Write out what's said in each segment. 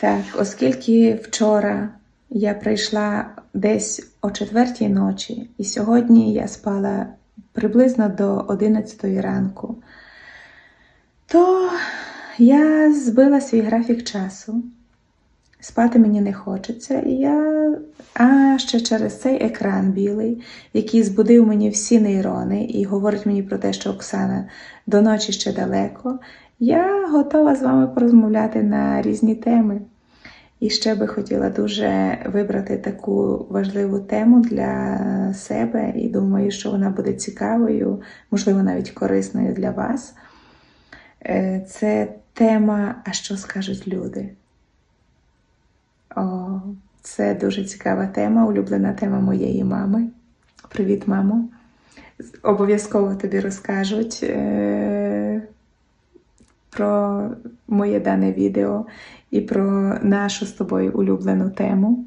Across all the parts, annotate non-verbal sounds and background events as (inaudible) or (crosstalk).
Так, оскільки вчора я прийшла десь о четвертій ночі, і сьогодні я спала приблизно до 11 ранку, то я збила свій графік часу. Спати мені не хочеться, і я а ще через цей екран білий, який збудив мені всі нейрони і говорить мені про те, що Оксана до ночі ще далеко. Я готова з вами порозмовляти на різні теми. І ще би хотіла дуже вибрати таку важливу тему для себе, і думаю, що вона буде цікавою, можливо, навіть корисною для вас. Е, Це тема, а що скажуть люди? О, це дуже цікава тема, улюблена тема моєї мами. Привіт, мамо. Обов'язково тобі розкажуть е, про моє дане відео і про нашу з тобою улюблену тему.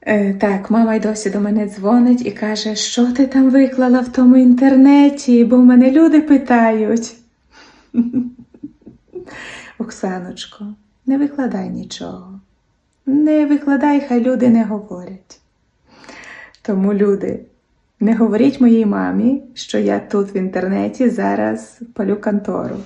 Е, так, мама й досі до мене дзвонить і каже, що ти там виклала в тому інтернеті, бо в мене люди питають. (laughs) Оксаночко, не викладай нічого. Не викладай, хай люди не говорять. Тому, люди, не говоріть моїй мамі, що я тут в інтернеті зараз палю контору.